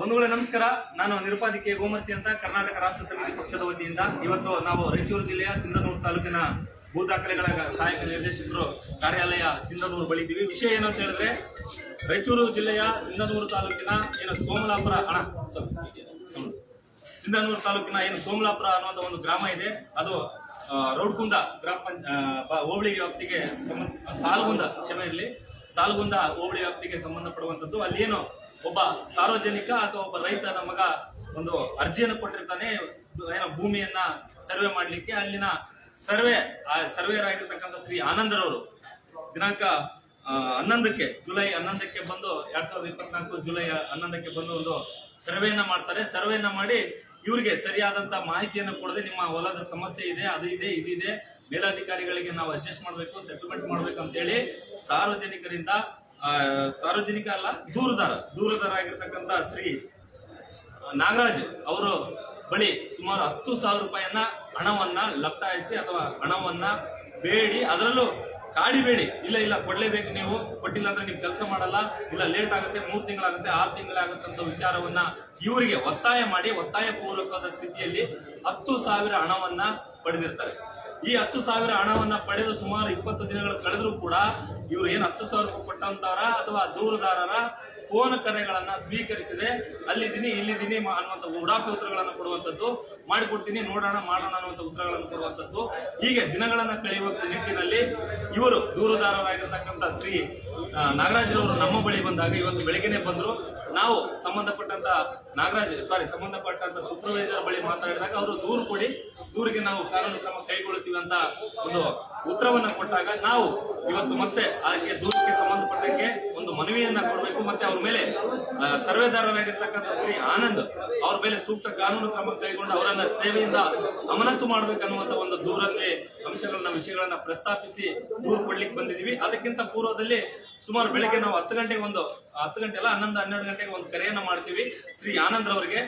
ಬಂಧುಗಳೇ, ನಮಸ್ಕಾರ. ನಾನು ನಿರುಪಾಧಿಕೆ ಗೋಮರ್ಸಿ ಅಂತ ಕರ್ನಾಟಕ ರಾಷ್ಟ್ರ ಸಮಿತಿ ಪಕ್ಷದ ವತಿಯಿಂದ ಇವತ್ತು ನಾವು ರಾಯಚೂರು ಜಿಲ್ಲೆಯ ಸಿಂಧನೂರು ತಾಲೂಕಿನ ಭೂ ದಾಖಲೆಗಳ ಸಹಾಯಕ ನಿರ್ದೇಶಕರು ಕಾರ್ಯಾಲಯ ಸಿಂಧನೂರು ಬಳಿ ಇದ್ದೀವಿ ವಿಷಯ ಏನು ಅಂತ ಹೇಳಿದ್ರೆ, ರಾಯಚೂರು ಜಿಲ್ಲೆಯ ಸಿಂಧನೂರು ತಾಲೂಕಿನ ಏನು ಸೋಮಲಾಪುರ ಹಣ ಸಿಂಧನೂರು ತಾಲೂಕಿನ ಏನು ಸೋಮಲಾಪುರ ಅನ್ನುವಂಥ ಒಂದು ಗ್ರಾಮ ಇದೆ. ಅದು ರೌಡ್ಕುಂದ ಗ್ರಾಮ ಹೋಬಳಿ ವ್ಯಾಪ್ತಿಗೆ ಸಂಬಂಧ, ಸಾಲುಗುಂದ ಕ್ಷಮೆ ಇರಲಿ. ಸಾಲಗುಂದ ಹೋಬಳಿ ವ್ಯಾಪ್ತಿಗೆ ಸಂಬಂಧಪಡುವಂಥದ್ದು. ಏನು ಒಬ್ಬ ಸಾರ್ವಜನಿಕ ಅಥವಾ ಒಬ್ಬ ರೈತನ ಮಗ ಒಂದು ಅರ್ಜಿಯನ್ನು ಕೊಟ್ಟಿರ್ತಾನೆ. ಏನೋ ಭೂಮಿಯನ್ನ ಸರ್ವೆ ಮಾಡಲಿಕ್ಕೆ. ಅಲ್ಲಿನ ಸರ್ವೆ, ಆ ಸರ್ವೇರ್ ಆಗಿರ್ತಕ್ಕಂಥ ಶ್ರೀ ಆನಂದರವರು. ದಿನಾಂಕ ಹನ್ನೊಂದಕ್ಕೆ, ಜುಲೈ ಹನ್ನೊಂದಕ್ಕೆ ಬಂದು, ಎರಡ್ ಸಾವಿರದ ಇಪ್ಪತ್ನಾಲ್ಕು ಜುಲೈ ಹನ್ನೊಂದಕ್ಕೆ ಬಂದು ಒಂದು ಸರ್ವೆಯನ್ನ ಮಾಡ್ತಾರೆ. ಸರ್ವೆಯನ್ನ ಮಾಡಿ ಇವರಿಗೆ ಸರಿಯಾದಂತ ಮಾಹಿತಿಯನ್ನು ಕೊಡದೆ ನಿಮ್ಮ ಹೊಲದ ಸಮಸ್ಯೆ ಇದೆ, ಅದು ಇದೆ ಇದಿದೆ ಮೇಲಾಧಿಕಾರಿಗಳಿಗೆ ನಾವು ಅಡ್ಜಸ್ಟ್ ಮಾಡಬೇಕು ಸೆಟಲ್ಮೆಂಟ್ ಮಾಡಬೇಕು ಅಂತೇಳಿ ಸಾರ್ವಜನಿಕರಿಂದ ಸಾರ್ವಜನಿಕ ಅಲ್ಲ, ದೂರದಾರ ದೂರದಾರ ಆಗಿರ್ತಕ್ಕಂಥ ಶ್ರೀ ನಾಗರಾಜ್ ಅವರು ಬಳಿ ಸುಮಾರು ಹತ್ತು ಸಾವಿರ ರೂಪಾಯಿಯನ್ನ ಹಣವನ್ನ ಲಪ್ಟಾಯಿಸಿ ಅಥವಾ ಹಣವನ್ನ ಬೇಡಿ, ಅದರಲ್ಲೂ ಕಾಡಿಬೇಡಿ. ಇಲ್ಲ ಇಲ್ಲ, ಕೊಡ್ಲೇಬೇಕು ನೀವು. ಕೊಟ್ಟಿಲ್ಲ ಅಂದ್ರೆ ನೀವು ಕೆಲಸ ಮಾಡಲ್ಲ. ಇಲ್ಲ ಲೇಟ್ ಆಗುತ್ತೆ, ಮೂರ್ ತಿಂಗಳಾಗುತ್ತೆ, ಆರು ತಿಂಗಳಾಗುತ್ತೆ ಅಂತ ವಿಚಾರವನ್ನ ಇವರಿಗೆ ಒತ್ತಾಯ ಮಾಡಿ, ಒತ್ತಾಯ ಪೂರ್ವಕವಾದ ಸ್ಥಿತಿಯಲ್ಲಿ ಹತ್ತು ಸಾವಿರ ಹಣವನ್ನ ಪಡೆದಿರ್ತಾರೆ. ಈ ಹತ್ತು ಸಾವಿರ ಹಣವನ್ನ ಪಡೆದು ಸುಮಾರು ಇಪ್ಪತ್ತು ದಿನಗಳು ಕಳೆದರೂ ಕೂಡ ಇವ್ರು ಏನ್ ಹತ್ತು ಸಾವಿರ ರೂಪಾಯಿ ಕೊಟ್ಟಂತಾರ ಅಥವಾ ದೂರುದಾರರ? ಫೋನ್ ಕರೆಗಳನ್ನ ಸ್ವೀಕರಿಸಿದೆ. ಅಲ್ಲಿದ್ದೀನಿ, ಇಲ್ಲಿದ್ದೀನಿ ಅನ್ನುವಂಥ ಉಡಾಫೆ ಉತ್ತರಗಳನ್ನ ಕೊಡುವಂಥದ್ದು. ಮಾಡಿಕೊಡ್ತೀನಿ, ನೋಡೋಣ, ಮಾಡೋಣ ಅನ್ನುವಂಥ ಉತ್ತರಗಳನ್ನು ಕೊಡುವಂಥದ್ದು. ಹೀಗೆ ದಿನಗಳನ್ನ ಕಳೆಯುವ ನಿಟ್ಟಿನಲ್ಲಿ ಇವರು ದೂರುದಾರರಾಗಿರ್ತಕ್ಕಂಥ ಶ್ರೀ ನಾಗರಾಜರವರು ನಮ್ಮ ಬಳಿ ಬಂದಾಗ ಇವತ್ತು ಬೆಳಗ್ಗೆನೆ ಬಂದರು. ನಾವು ಸಂಬಂಧಪಟ್ಟಂತ ನಾಗರಾಜ್ ಸಾರಿ ಸಂಬಂಧಪಟ್ಟಂತ ಸೂಪರ್ವೈಸರ್ ಬಳಿ ಮಾತಾಡಿದಾಗ ಅವರು ದೂರು ಕೊಡಿ. ದೂರಿಗೆ ನಾವು ಕಾನೂನು ಕ್ರಮ ಕೈಗೊಳ್ಳುತ್ತೀವಿ ಅಂತ ಒಂದು ಉತ್ತರವನ್ನು ಕೊಟ್ಟಾಗ ನಾವು ಇವತ್ತು ಮತ್ತೆ ಅದಕ್ಕೆ ದೂರಕ್ಕೆ ಸಂಬಂಧಪಟ್ಟಕ್ಕೆ ಒಂದು ಮನವಿಯನ್ನ ಕೊಡಬೇಕು, ಮತ್ತೆ ಅವ್ರ ಮೇಲೆ ಸರ್ವೇದಾರರಾಗಿರ್ತಕ್ಕಂಥ ಶ್ರೀ ಆನಂದ್ ಅವ್ರ ಮೇಲೆ ಸೂಕ್ತ ಕಾನೂನು ಕ್ರಮ ಕೈಗೊಂಡು ಅವರನ್ನ ಸೇವೆಯಿಂದ ಅಮಾನತು ಮಾಡ್ಬೇಕನ್ನುವಂತ ಒಂದು ದೂರಲ್ಲಿ ಅಂಶಗಳನ್ನ, ವಿಷಯಗಳನ್ನ ಪ್ರಸ್ತಾಪಿಸಿ ದೂರು ಕೊಡ್ಲಿಕ್ಕೆ ಬಂದಿದೀವಿ ಅದಕ್ಕಿಂತ ಪೂರ್ವದಲ್ಲಿ ಸುಮಾರು ಬೆಳಿಗ್ಗೆ ನಾವು ಹತ್ತು ಗಂಟೆಗೆ ಒಂದು, ಹತ್ತು ಗಂಟೆ ಅಲ್ಲ, ಹನ್ನೊಂದು, ಹನ್ನೆರಡು ಗಂಟೆಗೆ ಒಂದು ಕರೆಯನ್ನ ಮಾಡ್ತೀವಿ. ಶ್ರೀ ಆನಂದ್ ಅವರಿಗೆ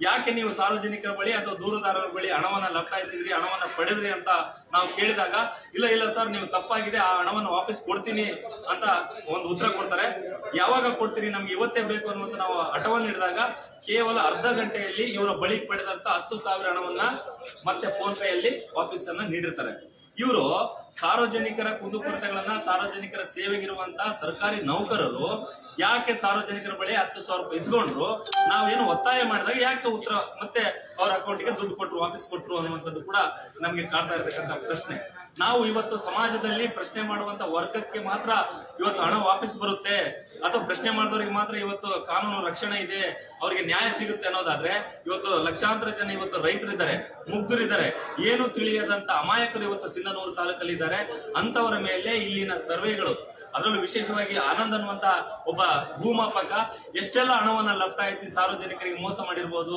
ಯಾಕೆ ನೀವು ಸಾರ್ವಜನಿಕರ ಬಳಿ ಅಥವಾ ದೂರದಾರರ ಬಳಿ ಹಣವನ್ನು ಲಪ್ಪಾಯಿಸಿದ್ರಿ ಹಣವನ್ನು ಪಡೆದ್ರಿ ಅಂತ ನಾವು ಕೇಳಿದಾಗ, ಇಲ್ಲ ಇಲ್ಲ ಸರ್, ನೀವು ತಪ್ಪಾಗಿದೆ, ಆ ಹಣವನ್ನು ವಾಪಸ್ ಕೊಡ್ತೀನಿ ಅಂತ ಒಂದು ಉತ್ತರ ಕೊಡ್ತಾರೆ. ಯಾವಾಗ ಕೊಡ್ತೀರಿ, ನಮ್ಗೆ ಇವತ್ತೇ ಬೇಕು ಅನ್ನುವಂತ ನಾವು ಹಠವನ್ನು ಹಿಡಿದಾಗ ಕೇವಲ ಅರ್ಧ ಗಂಟೆಯಲ್ಲಿ ಇವರ ಬಳಿ ಪಡೆದಂತ ಹತ್ತು ಸಾವಿರ ಹಣವನ್ನ ಮತ್ತೆ ಫೋನ್ ಪೇಯಲ್ಲಿ ವಾಪಸ್ ಅನ್ನ ನೀಡಿರ್ತಾರೆ. ಇವರು ಸಾರ್ವಜನಿಕರ ಕುಂದುಕೊರತೆಗಳನ್ನ ಸಾರ್ವಜನಿಕರ ಸೇವೆಗಿರುವಂತಹ ಸರ್ಕಾರಿ ನೌಕರರು ಯಾಕೆ ಸಾರ್ವಜನಿಕರ ಬಳಿ ಹತ್ತು ಸಾವಿರ ರೂಪಾಯಿ ಇಸ್ಕೊಂಡ್ರು? ನಾವೇನು ಒತ್ತಾಯ ಮಾಡಿದಾಗ ಯಾಕೆ ಉತ್ತರ ಮತ್ತೆ ಅವ್ರ ಅಕೌಂಟ್ಗೆ ದುಡ್ಡು ಕೊಟ್ರು ವಾಪಸ್ ಕೊಟ್ರು ಅನ್ನುವಂಥದ್ದು ಕೂಡ ನಮ್ಗೆ ಕಾಣ್ತಾ ಇರತಕ್ಕಂಥ ಪ್ರಶ್ನೆ. ನಾವು ಇವತ್ತು ಸಮಾಜದಲ್ಲಿ ಪ್ರಶ್ನೆ ಮಾಡುವಂತ ವರ್ಗಕ್ಕೆ ಮಾತ್ರ ಇವತ್ತು ಹಣ ವಾಪಸ್ ಬರುತ್ತೆ. ಅಥವಾ ಪ್ರಶ್ನೆ ಮಾಡಿದವರಿಗೆ ಮಾತ್ರ ಇವತ್ತು ಕಾನೂನು ರಕ್ಷಣೆ ಇದೆ, ಅವರಿಗೆ ನ್ಯಾಯ ಸಿಗುತ್ತೆ ಅನ್ನೋದಾದ್ರೆ ಇವತ್ತು ಲಕ್ಷಾಂತರ ಜನ ಇವತ್ತು ರೈತರಿದ್ದಾರೆ, ಮುಗ್ಧರಿದ್ದಾರೆ. ಏನು ತಿಳಿಯದಂತ ಅಮಾಯಕರು ಇವತ್ತು ಸಿಂಧನೂರು ತಾಲೂಕಲ್ಲಿ ಇದ್ದಾರೆ ಅಂತವರ ಮೇಲೆ ಇಲ್ಲಿನ ಸರ್ವೆಗಳು ಅದರಲ್ಲೂ ವಿಶೇಷವಾಗಿ ಆನಂದ್ ಅನ್ನುವಂತ ಒಬ್ಬ ಭೂಮಾಪಕ, ಎಷ್ಟೆಲ್ಲ ಹಣವನ್ನ ಲಪ್ತಾಯಿಸಿ ಸಾರ್ವಜನಿಕರಿಗೆ ಮೋಸ ಮಾಡಿರ್ಬೋದು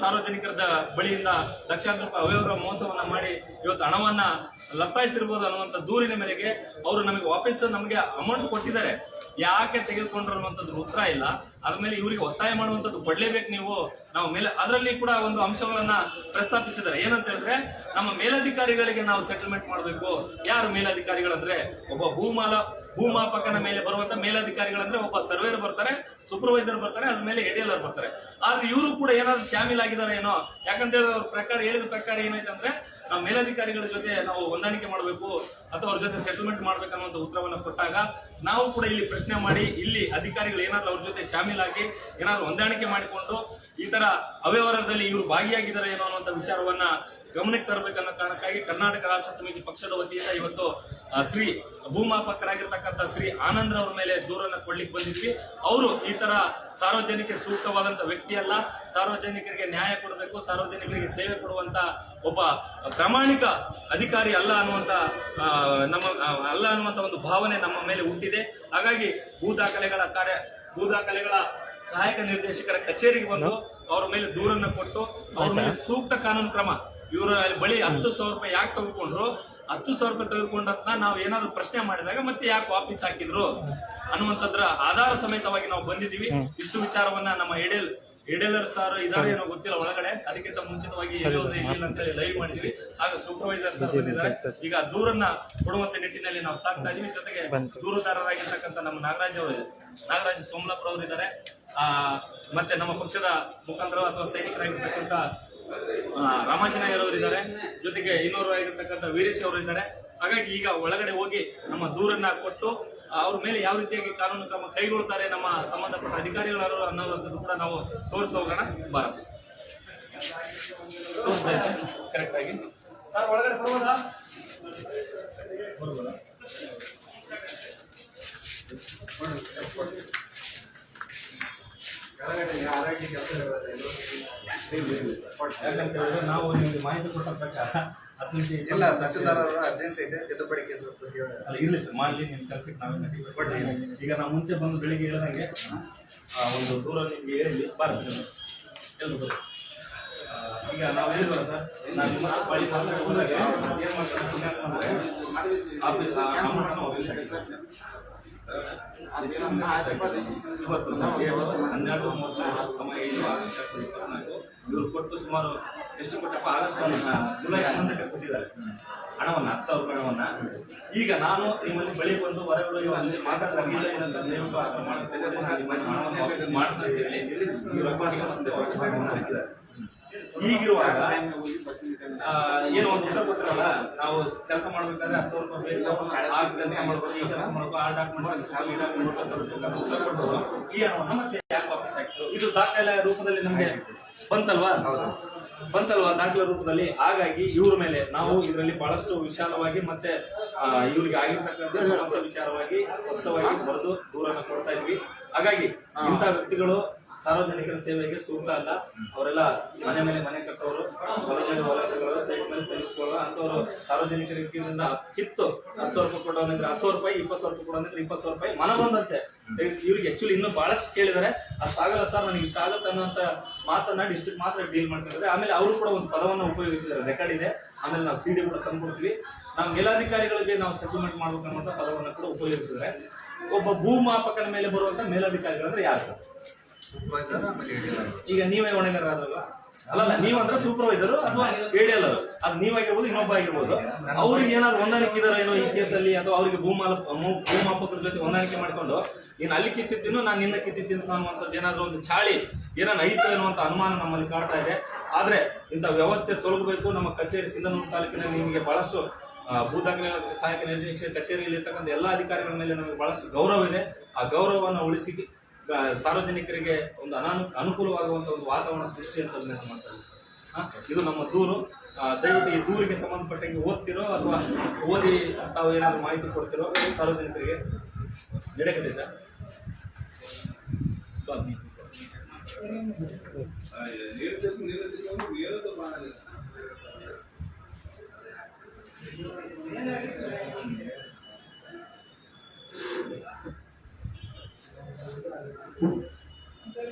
ಸಾರ್ವಜನಿಕರ ಸಾರ್ವಜನಿಕರದ ಬಳಿಯಿಂದ ಲಕ್ಷಾಂತರ ರೂಪಾಯಿ ಅವ್ಯವಹಾರ ಮೋಸವನ್ನ ಮಾಡಿ ಇವತ್ತು ಹಣವನ್ನ ಲಪ್ತಾಯಿಸಿರ್ಬೋದು ಅನ್ನುವಂತ ದೂರಿನ ಮೇರೆಗೆ ಅವರು ನಮಗೆ ವಾಪಸ್ ನಮಗೆ ಅಮೌಂಟ್ ಕೊಟ್ಟಿದ್ದಾರೆ. ಯಾಕೆ ತೆಗೆದುಕೊಂಡಿರುವಂತದ್ದು ಉತ್ತರ ಇಲ್ಲ. ಅದ್ಮೇಲೆ ಇವರಿಗೆ ಒತ್ತಾಯ ಮಾಡುವಂತದ್ದು ಕೊಡ್ಲೇಬೇಕು ನೀವು. ನಾವು ಮೇಲೆ ಅದರಲ್ಲಿ ಕೂಡ ಒಂದು ಅಂಶಗಳನ್ನ ಪ್ರಸ್ತಾಪಿಸಿದ್ದಾರೆ. ಏನಂತ ಹೇಳಿದ್ರೆ, ನಮ್ಮ ಮೇಲಧಿಕಾರಿಗಳಿಗೆ ನಾವು ಸೆಟಲ್ಮೆಂಟ್ ಮಾಡಬೇಕು. ಯಾರು ಮೇಲಧಿಕಾರಿಗಳಂದ್ರೆ ಒಬ್ಬ ಭೂಮಾಲ ಭೂಮಾಪಕನ ಮೇಲೆ ಬರುವಂತ ಮೇಲಧಿಕಾರಿಗಳಂದ್ರೆ ಒಬ್ಬ ಸರ್ವೇರ್ ಬರ್ತಾರೆ ಸೂಪರ್ವೈಸರ್ ಬರ್ತಾರೆ, ಅದ್ರ ಮೇಲೆ ಬರ್ತಾರೆ. ಆದ್ರೆ ಇವರು ಕೂಡ ಏನಾದ್ರು ಶಾಮೀಲಾಗಿದ್ದಾರೆ ಏನೋ? ಯಾಕಂತ ಹೇಳಿದ್ರೆ ಅವ್ರ ಪ್ರಕಾರ ಹೇಳಿದ ಪ್ರಕಾರ ಏನಾಯ್ತು ಅಂದ್ರೆ ನಾವು ಮೇಲಧಿಕಾರಿಗಳ ಜೊತೆ ನಾವು ಹೊಂದಾಣಿಕೆ ಮಾಡಬೇಕು ಅಥವಾ ಅವ್ರ ಜೊತೆ ಸೆಟಲ್ಮೆಂಟ್ ಮಾಡ್ಬೇಕನ್ನುವಂತ ಉತ್ತರವನ್ನ ಕೊಟ್ಟಾಗ ನಾವು ಕೂಡ ಇಲ್ಲಿ ಪ್ರಶ್ನೆ ಮಾಡಿ, ಇಲ್ಲಿ ಅಧಿಕಾರಿಗಳು ಏನಾದ್ರು ಅವ್ರ ಜೊತೆ ಶಾಮೀಲಾಗಿ ಏನಾದ್ರು ಹೊಂದಾಣಿಕೆ ಮಾಡಿಕೊಂಡು ಈ ತರ ಅವ್ಯವಹಾರದಲ್ಲಿ ಇವರು ಭಾಗಿಯಾಗಿದ್ದಾರೆ ಏನೋ ಅನ್ನುವಂತ ವಿಚಾರವನ್ನ ಗಮನಕ್ಕೆ ತರಬೇಕನ್ನೋ ಕಾರಣಕ್ಕಾಗಿ ಕರ್ನಾಟಕ ರಾಷ್ಟ್ರ ಸಮಿತಿ ಪಕ್ಷದ ವತಿಯಿಂದ ಇವತ್ತು ಶ್ರೀ ಭೂಮಾಪಕರಾಗಿರ್ತಕ್ಕಂಥ ಶ್ರೀ ಆನಂದ್ರ ಅವ್ರ ಮೇಲೆ ದೂರನ್ನ ಕೊಡ್ಲಿಕ್ಕೆ ಬಂದಿದ್ವಿ. ಅವರು ಈ ತರ ಸಾರ್ವಜನಿಕ ಸೂಕ್ತವಾದಂತ ವ್ಯಕ್ತಿ ಅಲ್ಲ. ಸಾರ್ವಜನಿಕರಿಗೆ ನ್ಯಾಯ ಕೊಡಬೇಕು ಸಾರ್ವಜನಿಕರಿಗೆ ಸೇವೆ ಕೊಡುವಂತ ಒಬ್ಬ ಪ್ರಾಮಾಣಿಕ ಅಧಿಕಾರಿ ಅಲ್ಲ ಅನ್ನುವಂತ ನಮ್ಮ ಅಲ್ಲ ಅನ್ನುವಂತ ಒಂದು ಭಾವನೆ ನಮ್ಮ ಮೇಲೆ ಹುಟ್ಟಿದೆ. ಹಾಗಾಗಿ ಭೂ ದಾಖಲೆಗಳ ಕಾರ್ಯ ಭೂ ದಾಖಲೆಗಳ ಸಹಾಯಕ ನಿರ್ದೇಶಕರ ಕಚೇರಿಗೆ ಬಂದು ಅವರ ಮೇಲೆ ದೂರನ್ನ ಕೊಟ್ಟು ಅವರ ಮೇಲೆ ಸೂಕ್ತ ಕಾನೂನು ಕ್ರಮ ಇವರ ಬಳಿ ಹತ್ತು ಸಾವಿರ ರೂಪಾಯಿ ಯಾಕೆ ತಗೊಂಡ್ರು ಹತ್ತು ಸಾವಿರ ರೂಪಾಯಿ ತೆಗೆದುಕೊಂಡಂತ ನಾವು ಏನಾದ್ರು ಪ್ರಶ್ನೆ ಮಾಡಿದಾಗ ಮತ್ತೆ ಯಾಕೆ ವಾಪಸ್ ಹಾಕಿದ್ರು? ಅನ್ನುವಂಥದ್ರ ಆಧಾರ ಸಮೇತವಾಗಿ ನಾವು ಬಂದಿದ್ದೀವಿ. ಇಷ್ಟು ವಿಚಾರವನ್ನ ನಮ್ಮ ಎಡೆಲ್ ಇಡೇಲರ್ ಸರ್ ಇದಾರೆ ಏನೋ ಗೊತ್ತಿಲ್ಲ ಒಳಗಡೆ. ಅದಕ್ಕಿಂತ ಮುಂಚಿತವಾಗಿ ಇಲ್ಲಿಲ್ಲ ಅಂತ ಹೇಳಿ ಲೈವ್ ಮಾಡಿದ್ವಿ. ಆಗ ಸೂಪರ್ವೈಸರ್ ಸರ್ ಬಂದಿದ್ದಾರೆ. ಈಗ ದೂರನ್ನ ಕೊಡುವಂತ ನಿಟ್ಟಿನಲ್ಲಿ ನಾವು ಸಾಕ್ತಾ ಇದೀವಿ. ಜೊತೆಗೆ ದೂರುದಾರರಾಗಿರ್ತಕ್ಕಂಥ ನಮ್ಮ ನಾಗರಾಜ್ ಅವರು ನಾಗರಾಜ್ ಸೋಮಲಾಪುರ ಅವರು ಇದ್ದಾರೆ. ಆ ಮತ್ತೆ ನಮ್ಮ ಪಕ್ಷದ ಮುಖಂಡರು ಅಥವಾ ಸೈನಿಕರಾಗಿರ್ತಕ್ಕಂಥ ರಾಮಾಂಜನೇಯರ್ ಅವರು ಇದ್ದಾರೆ. ಜೊತೆಗೆ ಇನ್ನೂರು ಆಗಿರ್ತಕ್ಕಂಥ ವೀರೇಶ್ ಅವರು ಇದ್ದಾರೆ. ಹಾಗಾಗಿ ಈಗ ಒಳಗಡೆ ಹೋಗಿ ನಮ್ಮ ದೂರನ್ನ ಕೊಟ್ಟು, ಅವ್ರ ಮೇಲೆ ಯಾವ ರೀತಿಯಾಗಿ ಕಾನೂನು ಕ್ರಮ ಕೈಗೊಳ್ತಾರೆ ನಮ್ಮ ಸಂಬಂಧಪಟ್ಟ ಅಧಿಕಾರಿಗಳು ಅನ್ನೋದಂಥದ್ದು ಕೂಡ ನಾವು ತೋರಿಸ್ತಾ ಹೋಗೋಣ. ಬರ ಕರೆಕ್ಟ್ ಆಗಿ. ಸರ್, ಒಳಗಡೆ ಬರ್ಬೋದಾ? ಬರ್ಬೋದಾ? ಯಾಕಂತ ಹೇಳಿದ್ರೆ ನಾವು ನಿಮಗೆ ಮಾಹಿತಿ ಕೊಟ್ಟ ಪ್ರಕಾರ ಇಲ್ಲ ತಹಸೀಲ್ದಾರ್ ಅವರ ಅರ್ಜೆನ್ಸಿ ಇದೆ ತಿದ್ದುಪಡಿ ಕೇಸ್ ಇರ್ಲಿ ಸರ್ ಮಾಡಲಿ ನಿಮ್ಮ ಕೆಲಸಕ್ಕೆ ನಾವೇ ಬಟ್ ಈಗ ನಾವು ಮುಂಚೆ ಬಂದು ಬೆಳಿಗ್ಗೆ ಹೇಳಿದಂಗೆ ಆ, ಒಂದು ದೂರ ನಿಮಗೆ ಹೇಳಿ ಬಾರದು. ಎಲ್ಲರೂ. ಈಗ ನಾವು ಹೇಳಿದ್ವಲ್ಲ ಸರ್? ನಾನು ನಿಮ್ಮ ಬಳಿ ಮಾತಾಡಿ ಹೋದಾಗ ಏನು ಮಾಡ್ತಾರೆ ಹನ್ನೆರಡು ಮೂವತ್ತು ಸಮಯ ಐದು ಇವ್ರು ಕೊಟ್ಟು ಸುಮಾರು ಎಷ್ಟು ಕೊಟ್ಟಪ್ಪ ಆಗಸ್ಟ್ ಜುಲೈ ಹನ್ನೊಂದಕ್ಕೆ ಕೊಟ್ಟಿದ್ದಾರೆ ಹಣವನ್ನು ಹತ್ತು ಸಾವಿರ ರೂಪಾಯಿ ಹಣವನ್ನ ಈಗ ನಾನು ನಿಮ್ಮಲ್ಲಿ ಬಳಿ ಬಂದು ಹೊರಗಡೆ ಮಾತಾಡಲಾಗಿಲ್ಲ ಮಾಡ್ತೇನೆ ನಾನು ಈಗಿರುವಾಗ ಏನೋ ಒಂದು ಉತ್ತರ ಕೊಟ್ಟಿರಲ್ಲ, ನಾವು ಕೆಲಸ ಮಾಡ್ಬೇಕಾದ್ರೆ ಹತ್ತು ಸಾವಿರ ರೂಪಾಯಿ ಬೇಕು, ಆ ಕೆಲಸ ಮಾಡ್ಬೇಕು, ಈ ಕೆಲಸ ಮಾಡ್ಬೇಕು, ಆ ಡಾಕ್ಯುಮೆಂಟ್ ಈ ಡಾಕ್ಯುಮೆಂಟ್ ಉತ್ತರ ಕೊಟ್ಟರು. ಈ ಹಣವನ್ನು ಮತ್ತೆ ಯಾಕೆ ವಾಪಸ್ ಹಾಕಿದ್ರು? ಇದು ದಾಖಲೆ ರೂಪದಲ್ಲಿ ನಮಗೆ ಬಂತಲ್ವಾ? ಬಂತಲ್ವಾ? ದಾಖಲೆ ರೂಪದಲ್ಲಿ? ಹಾಗಾಗಿ ಇವ್ರ ಮೇಲೆ ನಾವು ಇದರಲ್ಲಿ ಬಹಳಷ್ಟು ವಿಶಾಲವಾಗಿ ಮತ್ತೆ ಇವ್ರಿಗೆ ಆಗಿರ್ತಕ್ಕಂಥ ಸಮಸ್ಯೆ ವಿಚಾರವಾಗಿ ಸ್ಪಷ್ಟವಾಗಿ ಬರೆದು ದೂರನ್ನ ಕೊಡ್ತಾ ಇದ್ವಿ. ಹಾಗಾಗಿ ಇಂಥ ವ್ಯಕ್ತಿಗಳು ಸಾರ್ವಜನಿಕರ ಸೇವೆಗೆ ಸೂಕ್ತ ಅಲ್ಲ. ಅವರೆಲ್ಲ ಮನೆ ಮೇಲೆ ಮನೆ ಕಟ್ಟೋರು ಸೈಟ್ ಮೇಲೆ ಸೇವಿಸ್ಕೊಳ್ಳೋ ಅಂತವರು ಸಾರ್ವಜನಿಕರಿಂದ ಕಿತ್ತು ಹತ್ತು ಸಾವಿರ ರೂಪಾಯಿ ಕೊಡೋನಿದ್ರೆ ಹತ್ತು ಸಾವಿರ ರೂಪಾಯಿ, ಇಪ್ಪತ್ತು ಸಾವಿರ ರೂಪಾಯಿ ಕೊಡೋನಿದ್ರೆ ಇಪ್ಪತ್ತು ಸಾವಿರ ರೂಪಾಯಿ ಮನ ಬಂದಂತೆ. ಇವ್ರಿಗೆ ಆಕ್ಚುಲಿ ಇನ್ನೂ ಬಹಳಷ್ಟು ಕೇಳಿದ್ದಾರೆ ಅಷ್ಟಾಗಲ್ಲ ಸರ್ ನನಗೆ ಇಷ್ಟ ಆಗುತ್ತೆ ಅನ್ನೋಂತ ಮಾತನ್ನ ಡಿಸ್ಟ್ರಿಕ್ಟ್ ಮಾತ್ರ ಡೀಲ್ ಮಾಡ್ಕೊಂಡಿದ್ದಾರೆ. ಆಮೇಲೆ ಅವರು ಕೂಡ ಒಂದು ಪದವನ್ನು ಉಪಯೋಗಿಸಿದ್ದಾರೆ. ರೆಕಾರ್ಡ್ ಇದೆ. ಆಮೇಲೆ ನಾವು ಸಿ ಡಿ ಕೂಡ ತಂದ್ಕೊಡ್ತೀವಿ. ನಾವು ಮೇಲಾಧಿಕಾರಿಗಳಿಗೆ ನಾವು ಸೆಟಲ್ಮೆಂಟ್ ಮಾಡ್ಬೇಕನ್ನುವಂಥ ಅನ್ನೋಂಥ ಪದವನ್ನು ಕೂಡ ಉಪಯೋಗಿಸಿದ್ದಾರೆ. ಒಬ್ಬ ಭೂಮಾಪಕನ ಮೇಲೆ ಬರುವಂತ ಮೇಲಾಧಿಕಾರಿಗಳಂದ್ರೆ ಯಾರು ಸರ್ ಸೂಪರ್ವೈಸರ್ ಆಮೇಲೆ ಈಗ ನೀವೇ ಹೊಣೆಗಾರರಲ್ಲ ಅಲ್ಲಲ್ಲ, ನೀವಂದ್ರೆ ಸೂಪರ್ವೈಸರ್ ಅಥವಾ ಏಡಿಯಲ್ಲರು ಅದು ನೀವಾಗಿರ್ಬೋದು, ಇನ್ನೊಬ್ಬ ಆಗಿರ್ಬೋದು. ಅವ್ರಿಗೆ ಏನಾದ್ರು ಹೊಂದಾಣಿಕೆ ಇದಾರ ಏನೋ ಈ ಕೇಸಲ್ಲಿ? ಅಥವಾ ಅವರಿಗೆ ಭೂಮಾಲ ಭೂಮಾಪಕರ ಜೊತೆ ಹೊಂದಾಣಿಕೆ ಮಾಡ್ಕೊಂಡು, ನೀನು ಅಲ್ಲಿ ಕಿತ್ತಿದ್ದೀನೋ ನಾನು ನಿನ್ನ ಕಿತ್ತಿದ್ದೀನಿ ಅನ್ನುವಂಥದ್ದು ಏನಾದ್ರು ಒಂದು ಚಾಳಿ ಏನಾದ್ರು ಐತೆ ಅನ್ನುವಂಥ ಅನುಮಾನ ನಮ್ಮಲ್ಲಿ ಕಾಡ್ತಾ ಇದೆ. ಆದ್ರೆ ಇಂಥ ವ್ಯವಸ್ಥೆ ತೊಲಗಬೇಕು. ನಮ್ಮ ಕಚೇರಿ ಸಿಂಧನೂರು ತಾಲೂಕಿನಲ್ಲಿ ನಿಮಗೆ ಬಹಳಷ್ಟು ಭೂ ದಾಖಲೆ ಸಹಾಯಕ ನಿರ್ದೇಶಕ ಕಚೇರಿಯಲ್ಲಿ ಇರ್ತಕ್ಕಂಥ ಎಲ್ಲ ಅಧಿಕಾರಿಗಳ ಮೇಲೆ ನಮಗೆ ಬಹಳಷ್ಟು ಗೌರವ ಇದೆ. ಆ ಗೌರವವನ್ನು ಉಳಿಸಿ ಸಾರ್ವಜನಿಕರಿಗೆ ಒಂದು ಅನಾನು ಅನುಕೂಲವಾಗುವಂತ ಒಂದು ವಾತಾವರಣ ಸೃಷ್ಟಿ ಅಂತ ಮಾಡ್ತಾ. ಆ, ಇದು ನಮ್ಮ ದೂರು. ದಯವಿಟ್ಟು ಈ ದೂರಿಗೆ ಸಂಬಂಧಪಟ್ಟಂಗೆ ಓದ್ತಿರೋ ಅಥವಾ ಓದಿ ತಾವು ಏನಾದರೂ ಮಾಹಿತಿ ಕೊಡ್ತಿರೋ ಸಾರ್ವಜನಿಕರಿಗೆ ನಡೆಯಕತ್ತೈತಾ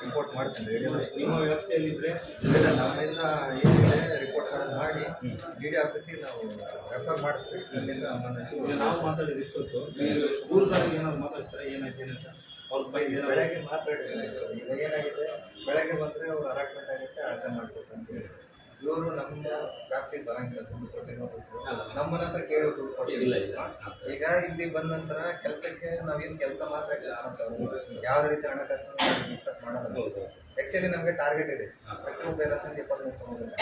ರಿಪೋರ್ಟ್ ಮಾಡ್ತೀನಿ ನಿಮ್ಮ ವ್ಯವಸ್ಥೆಯಲ್ಲಿದ್ದರೆ ನಮ್ಮಿಂದ ಏನಿದೆ ರಿಪೋರ್ಟ್ ಮಾಡೋದು ಮಾಡಿ ಡಿ ಡಿ ಆಫೀಸಿಗೆ ನಾವು ರೆಫರ್ ಮಾಡ್ತೀವಿ. ಅಲ್ಲಿಂದ ನಾವು ಮಾತಾಡಿದ ಇಷ್ಟೊತ್ತು. ನೀವು ದೂರದಾರಿಗೆ ಏನಾದ್ರು ಮಾತಾಡ್ತಾರೆ ಏನಾಯ್ತು ಏನಂತ ಬೆಳಗ್ಗೆ ಮಾತಾಡಿದ್ರೆ. ಈಗ ಏನಾಗಿದೆ ಬೆಳಗ್ಗೆ ಬಂದರೆ ಅವ್ರು ಅರಾಟ್ಮೆಂಟ್ ಆಗುತ್ತೆ ಅಳತೆ ಮಾಡ್ಬೇಕು ಅಂತ ಹೇಳಿ. ಇವರು ನಮ್ಮ ವ್ಯಾಪ್ತಿಗೆ ಬರಂಗಿಲ್ಲ ದುಡ್ಡು ಕೊಟ್ಟಿರೋ ನಮ್ಮನ್ನ ಹತ್ರ ಕೇಳಿ ದುಡ್ಡು ಇಲ್ಲ, ಕೊಟ್ಟಿಲ್ಲ ಈಗ ಇಲ್ಲಿ ಬಂದ ನಂತರ ಕೆಲಸಕ್ಕೆ ನಾವೇನು ಕೆಲಸ ಮಾತ್ರ ಕೆಲಸ ಮಾಡ್ತಾವೆ ಯಾವ ರೀತಿ ಹಣಕಾಸು ಮಾಡೋದು ಆಕ್ಚುಲಿ ನಮಗೆ ಟಾರ್ಗೆಟ್ ಇದೆ. ಪ್ರತಿಯೊಬ್ಬ ಡಿಪಾರ್ಟ್ಮೆಂಟ್ ತಗೊಂಡಿಲ್ಲ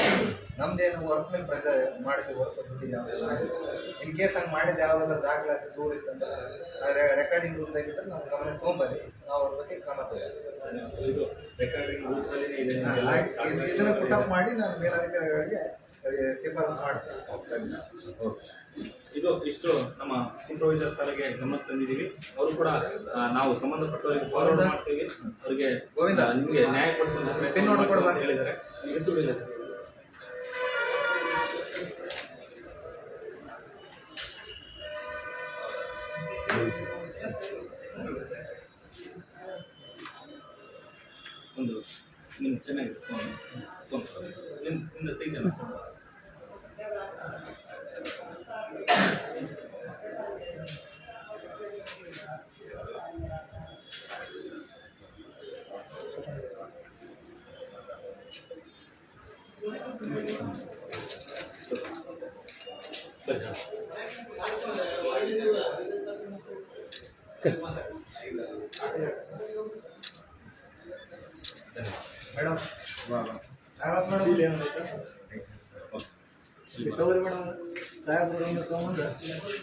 ನಮ್ದೇನು ವರ್ಕ್ ಮೇಲೆ ಪ್ರೆಷರ್ ಮಾಡಿದ್ವಿ ವರ್ಕ್ ದುಡ್ಡಿಲ್ಲ ಇನ್ ಕೇಸ್ ಹಂಗೆ ಮಾಡಿದ್ದು ಯಾವ್ದಾದ್ರು ದಾಖಲಾತಿ ದೂರ ಇತ್ತಂದ್ರೆ ರೆಕಾರ್ಡಿಂಗ್ ರೂಲ್ ತೆಗಿದ್ರೆ ನಮ್ಮ ಗಮನ ತೊಗೊಂಬರಿ ನಾವು ಅವ್ರ ಬಗ್ಗೆ ಕ್ರಮ ತಗೋತೀವಿ. ಇದನ್ನು ಪುಟಪ್ ಮಾಡಿ ನಾನು ಮೇಲಾಧಿಕಾರಿಗಳಿಗೆ ಶಿಫಾರಸು ಮಾಡ್ತೇನೆ. ಓಕೆ. ಇದು ಇಷ್ಟು ನಮ್ಮ ಸೂಪರ್ವೈಸರ್ ಸರ್ಗೆ ಗಮನ ತಂದಿದ್ದೀವಿ. ಅವರು ಕೂಡ ನಾವು ಸಂಬಂಧಪಟ್ಟವರಿಗೆ ಫಾರ್ವರ್ಡ್ ಮಾಡ್ತೀವಿ. ಅವರಿಗೆ ಗೋವಿಂದ. ನಿಮಗೆ ನ್ಯಾಯ ಕೊಡಿಸೋದು ಹೇಳಿದ್ದಾರೆ. ಹೆಸರು ಇಲ್ಲ. ಒಂದು ನಿಮ್ಗೆ ಚೆನ್ನಾಗಿದೆ ಫೋನ್ ಫೋನ್ ನಿಮ್ದು ತೆಗಿತೇನೆ ಮೇಡಮ್ ಯಾವತ್ತು ಮೇಡಮ್ ಇಲ್ಲಿ ಏನಾಯ್ತು? ಇಲ್ಲಿ ತಗೋರಿ ಮೇಡಮ್ ಸಾಹೇಬ್ರು ಒಂದು ತಗೊಂಬಂದು ನೀವು ಎಲ್ಲಿ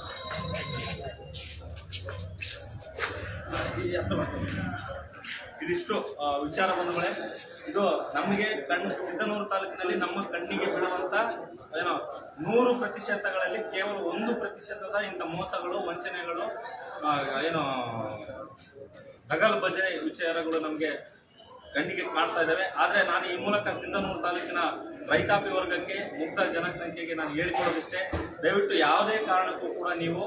ಬನ್ನಿ. ಇದಿಷ್ಟು ವಿಚಾರ ಬಂಧುಗಳೇ ಇದು ನಮಗೆ ಕಣ್ಣು ಸಿದ್ದನೂರು ತಾಲೂಕಿನಲ್ಲಿ ನಮ್ಮ ಕಣ್ಣಿಗೆ ಬೀಳುವಂತ, ಏನೋ, ನೂರು ಪ್ರತಿಶತಗಳಲ್ಲಿ ಕೇವಲ ಒಂದು ಪ್ರತಿಶತದ ಇಂಥ ಮೋಸಗಳು, ವಂಚನೆಗಳು ಏನು ದಗಲ್ ಬಜೆ ವಿಚಾರಗಳು ನಮಗೆ ಕಣ್ಣಿಗೆ ಕಾಣ್ತಾ ಇದ್ದಾವೆ ಆದರೆ ನಾನು ಈ ಮೂಲಕ ಸಿಂಧನೂರು ತಾಲೂಕಿನ ರೈತಾಪಿ ವರ್ಗಕ್ಕೆ ಮುಕ್ತ ಜನಸಂಖ್ಯೆಗೆ ನಾನು ಹೇಳಿಕೊಡೋದಿಷ್ಟೇ. ದಯವಿಟ್ಟು ಯಾವುದೇ ಕಾರಣಕ್ಕೂ ಕೂಡ ನೀವು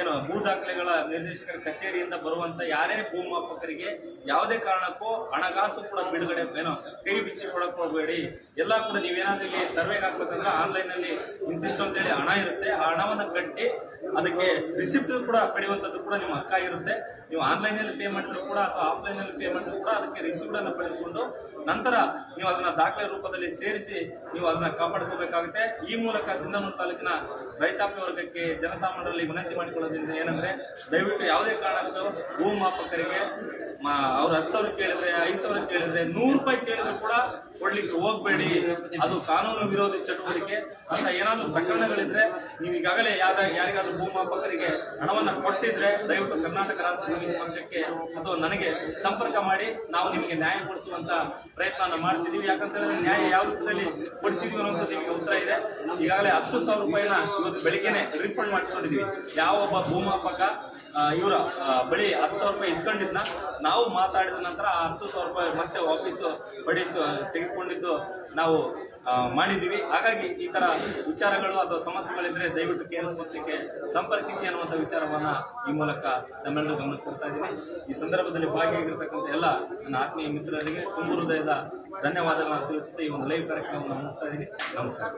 ಏನು ಭೂ ದಾಖಲೆಗಳ ನಿರ್ದೇಶಕರ ಕಚೇರಿಯಿಂದ ಬರುವಂಥ ಯಾರೇ ಭೂಮಾಪಕರಿಗೆ ಯಾವುದೇ ಕಾರಣಕ್ಕೂ ಹಣಕಾಸು ಕೂಡ ಬಿಡುಗಡೆ, ಏನೋ, ಕೈ ಬಿಚ್ಚಿ ಕೊಡಕ್ ಹೋಗಬೇಡಿ. ಎಲ್ಲ ಕೂಡ ನೀವೇನಾದ್ರೂ ಇಲ್ಲಿ ಸರ್ವೆಗೆ ಹಾಕ್ಬೇಕಂದ್ರೆ ಆನ್ಲೈನ್ ಅಲ್ಲಿ ಇಂತಿಷ್ಟು ಅಂತೇಳಿ ಹಣ ಇರುತ್ತೆ. ಆ ಹಣವನ್ನು ಕಟ್ಟಿ ಅದಕ್ಕೆ ರಿಸಿಪ್ಟ್ ಕೂಡ ಪಡೆಯುವಂಥದ್ದು ಕೂಡ ನಿಮ್ಮ ಹಕ್ಕ ಇರುತ್ತೆ. ನೀವು ಆನ್ಲೈನ್ ಅಲ್ಲಿ ಪೇ ಮಾಡಿದ್ರು ಕೂಡ ಅಥವಾ ಆಫ್ಲೈನ್ ಅಲ್ಲಿ ಪೇ ಮಾಡಿದ್ರು ಕೂಡ ಅದಕ್ಕೆ ರಿಸಿಪ್ಟ್ ಅನ್ನು ಪಡೆದುಕೊಂಡು ನಂತರ ನೀವು ಅದನ್ನ ದಾಖಲೆ ರೂಪದಲ್ಲಿ ಸೇರಿಸಿ ನೀವು ಅದನ್ನ ಕಾಪಾಡ್ಕೋಬೇಕಾಗುತ್ತೆ. ಈ ಮೂಲಕ ಸಿಂಧನೂರು ತಾಲೂಕಿನ ರೈತಾಪಿ ವರ್ಗಕ್ಕೆ ಜನಸಾಮಾನ್ಯರಲ್ಲಿ ವಿನಂತಿ ಮಾಡಿಕೊಳ್ಳೋದ್ರಿಂದ ಏನಂದ್ರೆ, ದಯವಿಟ್ಟು ಯಾವುದೇ ಕಾರಣಕ್ಕೂ ಭೂಮಾಪಕರಿಗೆ ಅವ್ರು ಹತ್ತು ಸಾವಿರ ಕೇಳಿದ್ರೆ, ಐದು ಸಾವಿರ ಕೇಳಿದ್ರೆ ನೂರು ರೂಪಾಯಿ ಕೇಳಿದ್ರು ಕೂಡ ಕೊಡ್ಲಿಕ್ಕೆ ಹೋಗ್ಬೇಡಿ. ಅದು ಕಾನೂನು ವಿರೋಧಿ ಚಟುವಟಿಕೆ. ಅಂತ ಏನಾದರೂ ಪ್ರಕರಣಗಳಿದ್ರೆ ನೀವು ಈಗಾಗಲೇ ಯಾರ ಯಾರಿಗಾದ್ರೂ ಭೂಮಾಪಕರಿಗೆ ಹಣವನ್ನು ಕೊಟ್ಟಿದ್ರೆ ದಯವಿಟ್ಟು ಕರ್ನಾಟಕ ರಾಜ್ಯ ಸಮಿತಿ ಪಕ್ಷಕ್ಕೆ ಅಥವಾ ನನಗೆ ಸಂಪರ್ಕ ಮಾಡಿ. ನಾವು ನಿಮಗೆ ನ್ಯಾಯ ಕೊಡಿಸುವಂತ ಪ್ರಯತ್ನವನ್ನು ಮಾಡ್ತಿದ್ದೀವಿ. ಯಾಕಂತ ಹೇಳಿದ್ರೆ ನ್ಯಾಯ ಯಾವ ರೀತಿಯಲ್ಲಿ ಕೊಡಿಸಿದೀವಿ ಅನ್ನೋದು ನಿಮಗೆ ಉತ್ತರ ಇದೆ. ಈಗಾಗಲೇ ಹತ್ತು ಸಾವಿರ ರೂಪಾಯಿನ ಇವತ್ತು ಬೆಳಿಗ್ಗೆನೆ ರಿಫಂಡ್ ಮಾಡಿಸ್ಕೊಂಡಿದ್ದೀವಿ. ಯಾವ ಒಬ್ಬ ಭೂಮಾಪಕ ಇವರ ಬಳಿ ಹತ್ತು ಸಾವಿರ ರೂಪಾಯಿ ಇಸ್ಕೊಂಡಿದ್ನ. ನಾವು ಮಾತಾಡಿದ ನಂತರ ಆ ಹತ್ತು ಸಾವಿರ ರೂಪಾಯಿ ಮತ್ತೆ ವಾಪಸ್ ಬಡಿ ತೆಗೆದುಕೊಂಡಿದ್ದು ನಾವು ಮಾಡಿದ್ದೀವಿ. ಹಾಗಾಗಿ ಈ ಥರ ವಿಚಾರಗಳು ಅಥವಾ ಸಮಸ್ಯೆಗಳಿದ್ರೆ ದಯವಿಟ್ಟು ಕೇಂದ್ರ ಪಕ್ಷಕ್ಕೆ ಸಂಪರ್ಕಿಸಿ ಅನ್ನುವಂಥ ವಿಚಾರವನ್ನ ಈ ಮೂಲಕ ತಮ್ಮೆಲ್ಲರೂ ಗಮನಕ್ಕೆ ತರ್ತಾ ಇದ್ದೀನಿ. ಈ ಸಂದರ್ಭದಲ್ಲಿ ಭಾಗಿಯಾಗಿರ್ತಕ್ಕಂಥ ಎಲ್ಲ ನನ್ನ ಆತ್ಮೀಯ ಮಿತ್ರರಿಗೆ ತುಂಬು ಹೃದಯದ ಧನ್ಯವಾದಗಳನ್ನು ತಿಳಿಸುತ್ತೆ ಈ ಒಂದು ಲೈವ್ ಕಾರ್ಯಕ್ರಮವನ್ನು ಮುಗಿಸ್ತಾ ಇದ್ದೀನಿ. ನಮಸ್ಕಾರ.